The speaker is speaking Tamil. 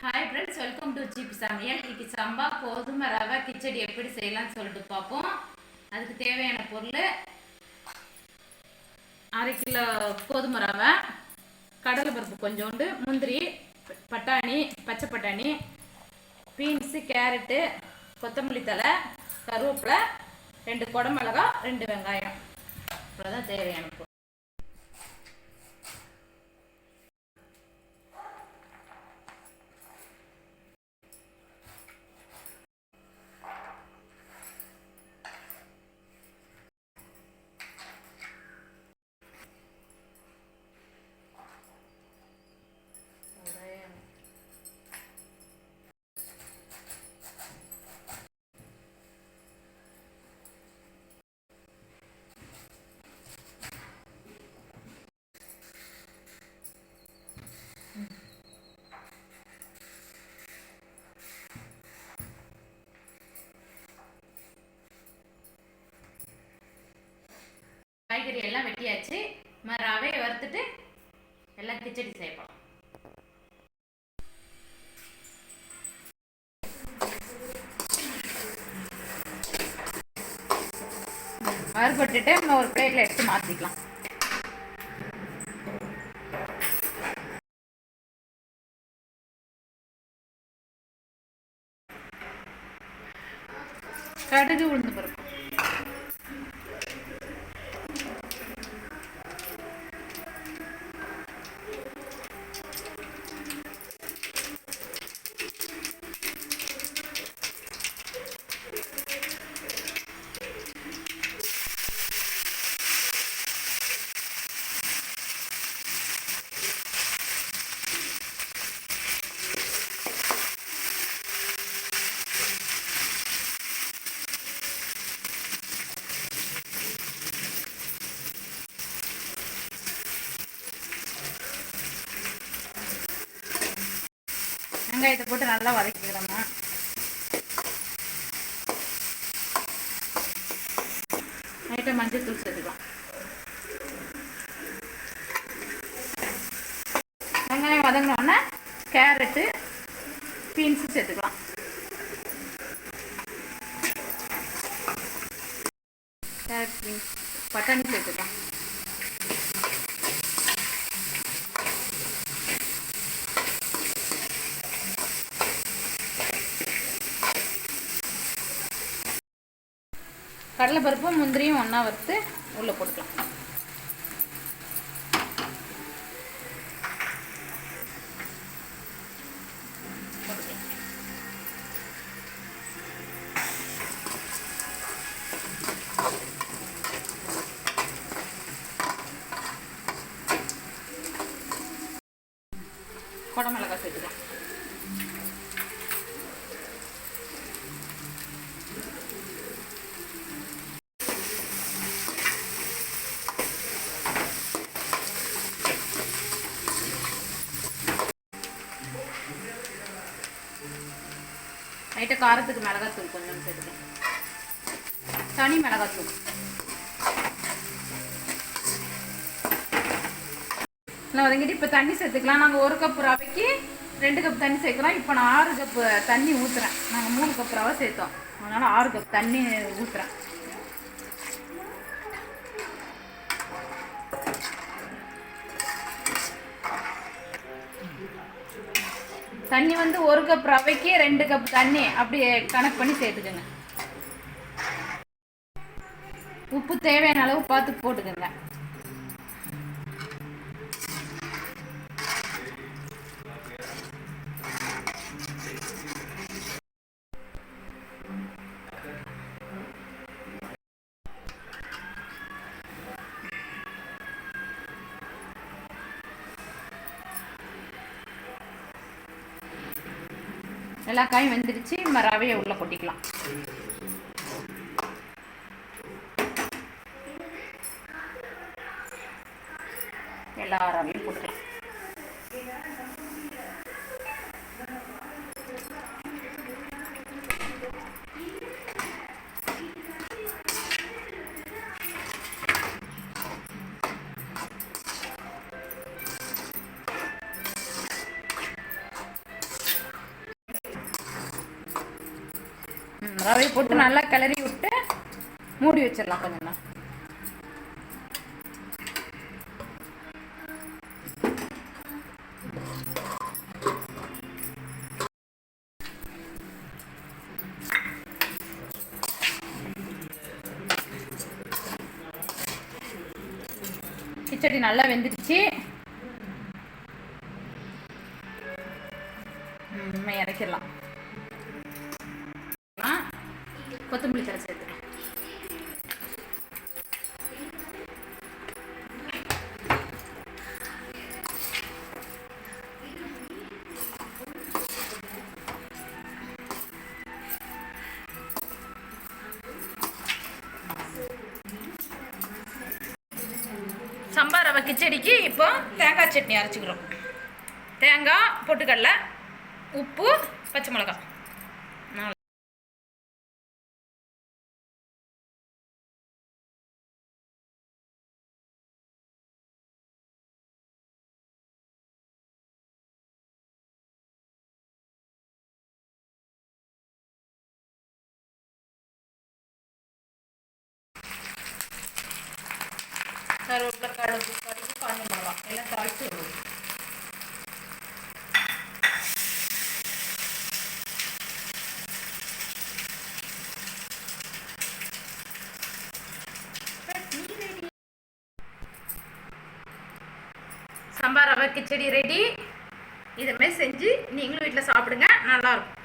ஹாய் ஃப்ரெண்ட்ஸ் வெல்கம் டு ஜிப் சமையல். இன்னைக்கு சம்பா கோதுமை ரவை கிச்சடி எப்படி செய்யலாம்னு சொல்லிட்டு பார்ப்போம். அதுக்கு தேவையான பொருள் அரை கிலோ கோதுமை ரவை கடலை பருப்பு கொஞ்சோண்டு முந்திரி பட்டாணி பச்சை பட்டாணி பீன்ஸு கேரட்டு கொத்தமல்லி தழை கருவேப்பிலை ரெண்டு குடமிளகா ரெண்டு வெங்காயம். இவ்வளோதான் தேவையான பொருள். காய்கறி எல்லாம் வெட்டியாச்சு. ரவையை வறுத்துட்டு எல்லாம் கிச்சடி செய்யப்படும் வறுபட்டுட்டு நம்ம ஒரு பிளேட்டில் எடுத்து மாற்றிக்கலாம் கடுகு உளுந்து பருப்பு. வெங்காயத்தை போட்டு நல்லா வதக்கிக்கிறோம்மா. லைட்டாக மஞ்சள் தூள் சேர்த்துக்கலாம். வெங்காயம் வதங்கினோடனே கேரட்டு பீன்ஸு சேர்த்துக்கலாம். கேரட் பீன்ஸ் பட்டாணி சேர்த்துக்கலாம். கடலைப்பருப்பும் முந்திரியும் ஒன்றா வறுத்து உள்ளே போட்டுக்கலாம். குடமிளகா சேர்த்துக்கலாம். லைட்டாக காரத்துக்கு மிளகாத்தூள் கொஞ்சம் சேர்த்துக்கலாம் தனி மிளகாத்தூள். நல்லா வதங்கிட்டு இப்போ தண்ணி சேர்த்துக்கலாம். நாங்கள் ஒரு கப் ரவைக்கு ரெண்டு கப் தண்ணி சேர்க்குறோம். இப்போ நான் ஆறு கப் தண்ணி ஊற்றுறேன் நாங்கள் மூணு கப் ரவை சேர்த்தோம். அதனால் ஆறு கப் தண்ணி ஊற்றுறேன் தண்ணி வந்து ஒரு கப் ரவைக்கு ரெண்டு கப் தண்ணி அப்படி கணக்கு பண்ணி சேர்த்துக்கோங்க. உப்பு தேவையான அளவு பார்த்து போட்டுக்கோங்க. எல்லா காயும் வெந்துடுச்சு நம்ம ரவையை உள்ளே கொட்டிக்கலாம். எல்லா ரவையும் ரவை போட்டு நல்லா கிளறி விட்டு மூடி வச்சிடலாம் கொஞ்ச நேரம். கிச்சடி நல்லா வெந்துடுச்சு. சம்பா ரவை கிச்சடிக்கு இப்போ தேங்காய் சட்னி அரைச்சிக்கிறோம். தேங்காய் பொட்டுக்கடலை உப்பு பச்சை மிளகாய். கருவேப்பிலை கடுகு கடுகு காஞ்ச மிளகா. எல்லாம் தாளிச்சு விடுவோம். சாம்பார் ரவை கிச்சடி ரெடி இதுமாரி செஞ்சு நீங்களும் வீட்டில் சாப்பிடுங்க. நல்லாயிருக்கும்